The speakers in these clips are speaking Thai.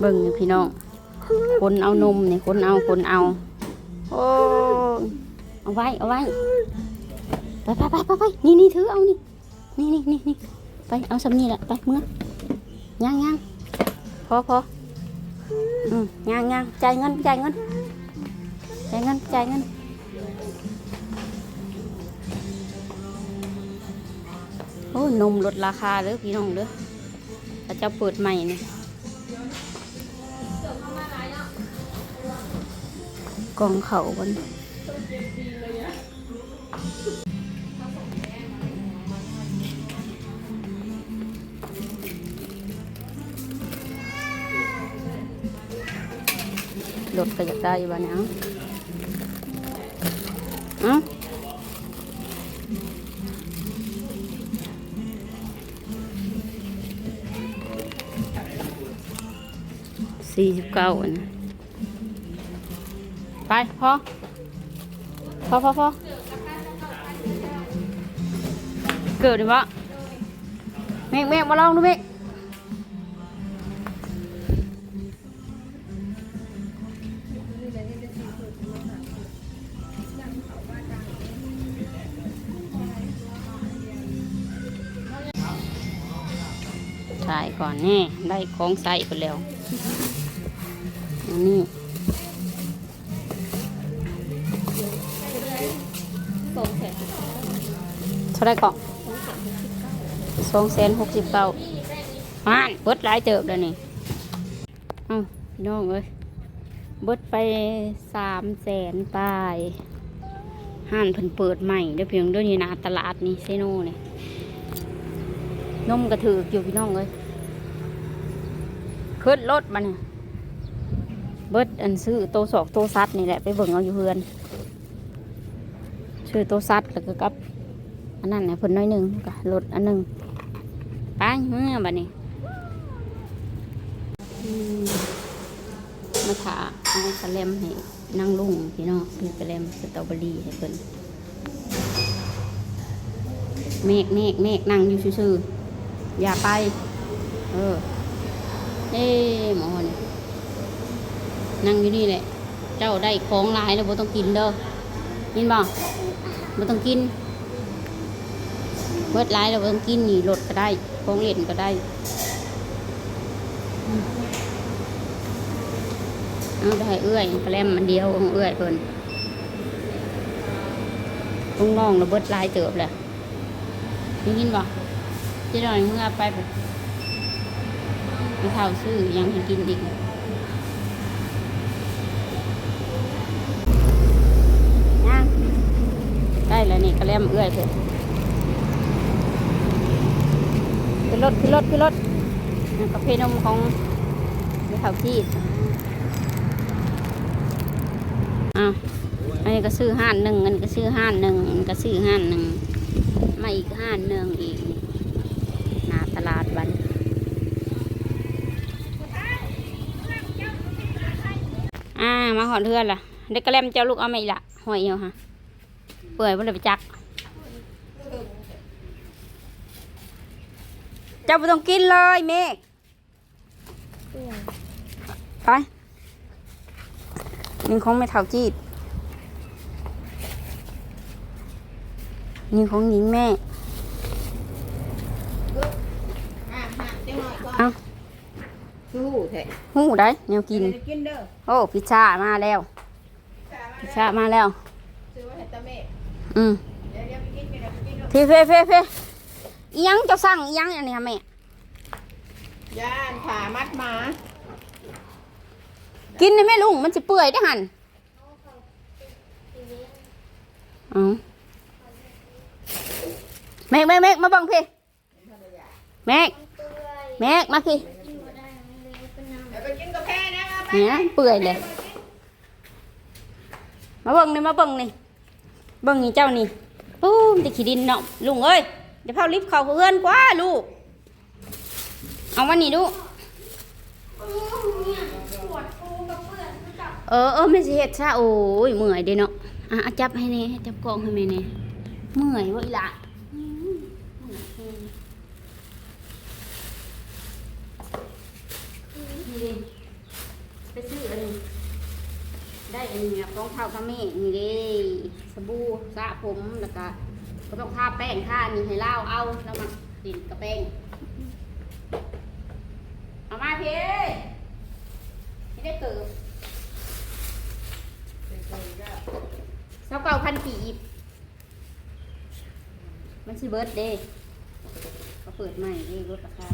เบิ่งพี่น้อง คนเอานมนี่คนเอาคนเอา โอ้เอาไว้เอาไว้ไปไปไปไปไปนี่นี่ถือเอานี่นี่นี่นี่นี่ไปเอาสำนีแหละไปเมื่อย่างย่างพอพออืมย่างย่างจ่ายเงินจ่ายเงินจ่ายเงินจ่ายเงินโอ้นมลดราคาเลยพี่น้องเด้อถ้าเจะเปิดใหม่เนี่ย กองเขาบนรถก็อยากได้อยู่บ้านเนี้ยอ้าสี่สิบเก้าอันนะ ไปพอพอพอพอเกิดดิวะเมฆเมฆมาลองดูเมฆถ่ก่อนแน่ได้ของใส่ไปแล้วอัน เท่าไรก่อนสองแสนหกสิบเก้าห้านเบิดหลายเติบแล้วนี่เอ้าน้องเอ้ยเบิดไปสามแสนปลายห้านเพิ่นเปิดใหม่เดี๋ยวเพียงด้วยนี่นะตลาดนี่เซโน่เนี่ยนมกระถืออยู่พี่น้องเอ้ยขึ้นรถมาเนี่ยเบิดอันซื้อโตสอกโตซัดนี่แหละไปเบิ่งเอาอยู่เฮือน ชื่อโตซัดแล้วก็กับ อันนั้นเนี่ยเพิ่นน้อยหนึ่งก็ลดอันหนึ่งไปเมื่อบัดนี้มาถาเอากระเลมให้นั่งลุงพี่น้องซื้อกระเลมสตรอเบอรี่ให้เพิ่นเมฆเมฆเมฆนั่งอยู่ซื่อๆอย่าไป เออเอ้หมอนี่นั่งอยู่นี่แหละ เจ้าได้ของหลายแล้วบ่ต้องกินเด้อยินบ่บ่ต้องกิน บิดหลายเราต้องกินหนีรถก็ได้ของเล่นก็ได้เอาได้เอื้อยแกล้มมันเดียวของเอื้อยเพิ่นต้องน้องเราเบิดหลายเติบแหละได้ยินบ่จะหน่อยเมื่อไปแบบไปเท่าซื้อยังให้กินอีกย่ได้แล้วนี่กระเล่มเอื้อยเพิ่น ขึ้นรถขึ้นรถขึ้นรถกาแฟนมของเดี๋ยวเขาที่อ้าวอันนี้ก็ซื้อห้านหนึ่งอันนี้ก็ซื้อห้านหนึ่งอันนี้ก็ซื้อห้านหนึ่งมาอีกห้านหนึ่งอีกนี่หน้าตลาดบันอ่ามาหอดเทือนล่ะเด็กกระเลมเจ้าลูกเอาไม่ละหอยเหี่ยวฮะเปื่อยมันเลยไปจัก เจ้าไม่ต้องกินเลยเมฆไปนี่ของไม่เท่าจีดนี่ของหญิงแม่อะหักจังหน่อยก่อนเอ้าสู้แท้หูได้แนวกินเดี๋ยวได้กินเด้อ โอ้พิซซ่ามาแล้ว พิซซ่ามาแล้วซื้อไว้ให้ตาเมฆอืมเดี๋ยวเดี๋ยวไปกินกันเดี๋ยวไปกินเด้อเฟ่เฟ่เฟ่เฟ่ อีหยังเจ้าสั่งอีหยังอันนี้ค่ะแม่ ย่านขามัดหมากินได้ไหมลุงมันจะเปื่อยได้อหันเอ๋อแม่แม่แม่มาเบังพี่แม่แม่มาพี่เดี๋ยวไปกินกาแฟนะเอาไปเนี่ยเปื่อยเลย มาเบิ่งนี่มาเบิ่งนี่เบิ่งนี่เจ้านี่ปู้มติขี้ดินเนาะลุงเอ้ย เดี๋ยวเผาลิฟต์เขาเพื่อนกว่าลูก เอามานี่ดูเออเออไม่สิเฮ็ดซะโอ้ยเมื่อยเด้เนาะอะจับให้แน่จับกล้องให้แม่แน่เมื่อยเว้ยล่ะอืมเมื่อยแฮงนี่เด้ไปซื้ออันนี้ได้อันนี้นะของเข้าวกะเมฆนี่เด้สบู่สระผมแล้วก็ ก็ต้องทาแป้งทานี่ให้เล่าเอาแล้วมาติดกับแป้งเอามาพี่ไม่ได้เกิดเสาเก่าพันกีบมันชื่อเบิร์ดเด้ก็เปิดใหม่เด้ลดราคา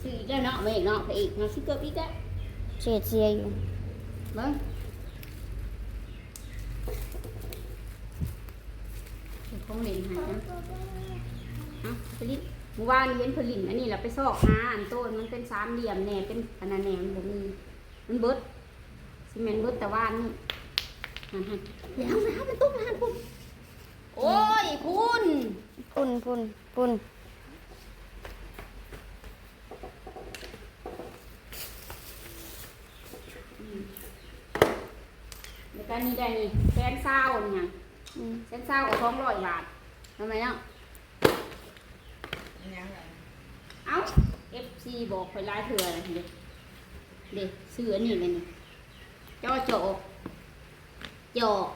ซื้ออีกแล้วเนาะไม่เนาะไปอีกเนาะซื้อเกือบอีกแล้วเสียดเสียอยู่เบิ้ง เดี๋ยวคงเล่นใหายนะเอาผลิตเมื่อวานเห็นผลิตอันนี้เราไปซอกหาอันโต้นมันเป็นสามเหลี่ยมแหน่เป็นอันนั้นแหน่มันบ่มีมันเบิดซีเมนต์เบิดแต่ว่านี่หันหันเดี๋ยวเอามันตุ้มหันคุณโอ้ยคุณปุ่นปุ่นปุ่นในการนี้ได้นี่แสนเศร้าเนี่ย อืมแสนเศร้ากับสองร้อยบาททำไมเนาะเอ้า FC บอกไปหลายเถื่อเลยเด็กเด็กซื้ออันนี้เลยนี่จอจอกจอก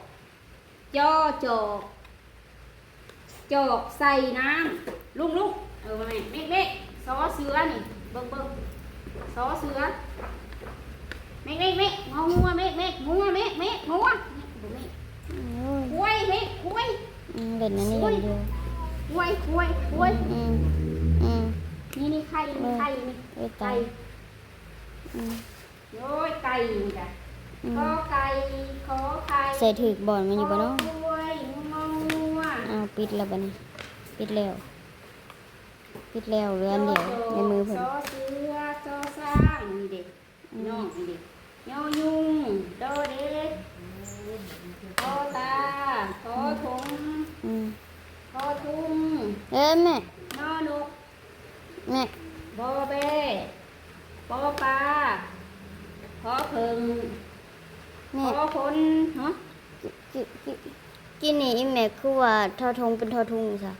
จอจอกจอกใส่น้ำลุงลุงเออมาแม่เมฆเมฆซอเสือนี่เบิ่งเบิ่งซอเสือเมฆเมฆเมฆงองัวเมฆเมฆงัวเมฆเมฆงัวเมฆ โอ้ยคุยเมฆคุยอืมเล่นอันนี้อย่างเดียวคุยคุยคุยอืมอืมนี่นี่ไข่นี่ไข่นี่เอ้ยไก่ตายอืมโอ้ยไก่นี่จ้ะอืขอมไก่ขอไข่ใส่ถือกบอลมันอยู่ปะเนาะขอกล้วยงองัวอ้าวปิดแล้วบัดนี้ ปิดแล้ว ปิดแล้วเหลืออันเดียวในมือเพิ่นซอเสือซอสร้างนี่เด็กน้องนี่เด็กยอยุงโดเด็กขอตาขอถง อืม ขอทุ่ง เอ้ยแม่นอนกแม่บอเบ้ปอปลาขอเพิงแม่ขอคนฮะกิกิกินนี่อีแม่คือว่าทอทงเป็นทอทุงซะ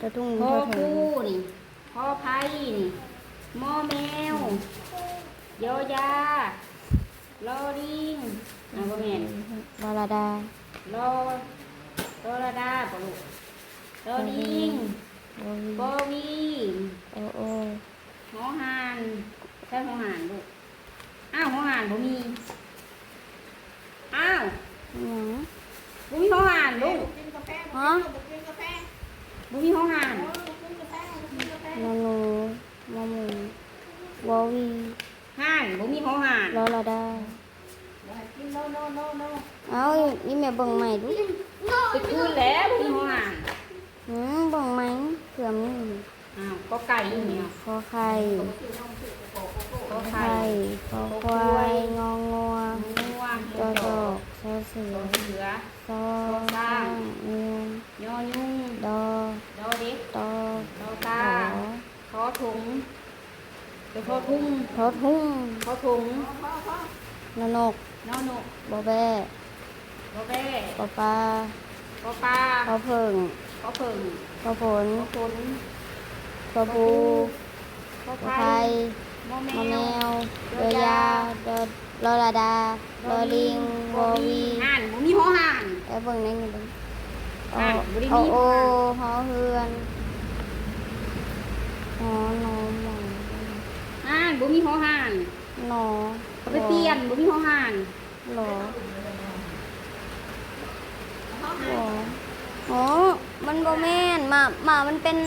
ทอทุงพเป็นอทอทงคู่นี่พอไผ่นี่มอแมวโยยาลอลิงอะบ่แม่นลาลาดาลอลอระดาบ่ลูกลอลิง โอ้ยบอวีโอ้โอ้หอหานใช่หอหานลูกอ้าวหอหานบ่มีอ้าวหยังบ่มีหอหานลูกฮะบ่มีหอหานนอนูมอหมูวอวีห่านบ่มีหอหานลอลาดาเอาอีอีแม่เบิ่งใหม่ดูไปคืนแล้วบ่มีหอหานหืมเบิ่งใหม่เผื่ อมีอ้าวก็ไก่อยู่เนี่ยขอไข่ก็ไข่ไข่ขอควายงองัวง่วงจอจอกซอเสือเสือซอสร้างนิวยอยุ่งดอดอเด็กตอดอขตาอขอถุงเดี๋ยวขอทุ่งทอทุ่งขอถุงนนกนอนกบอแบบอแบ้ปอปลาขอปลาปอเพิงขอเพิ่ง ปอผลขอฝนปอปูขอปอไข่ไข่มอแมมอแมววเดอยาเดอลอลาดาลอลิงวอวีห่านบ่มีหอห่านไอ้เบิ่งในนี่เบิ่งอะบ่ได้มีเอาโอหอเฮือนหอนอหมองห่านบ่มีหอห่านหนอเขาไปเปลี่ยนบ่มีหอห่านหลอหออ๋อ มันบ่แม่นหมาหมามันเป็น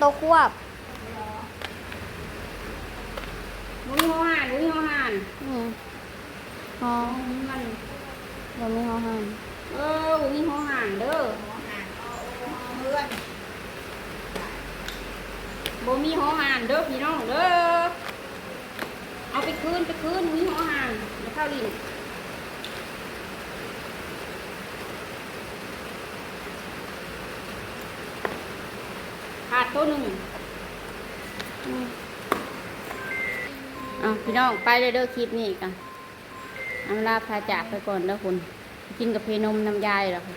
ตัวควบบ่มีหอห่านบ่มีหอห่านอืมหอมันบ่มีหอหันเออบ่มีหอห่านเด้อบ่มีหอห่านเด้อพี่น้องเด้อเอาไปคืนไปคืนมีหอห่านแล้วเข้าลิ้นขาด ตัวหนึ่งอะพี่น้องไปเลยเด้อคลิปนี้กันอำลาพาจากไปก่อนเด้อคุณ กินกับเพนมน้ำยายเหรอคะ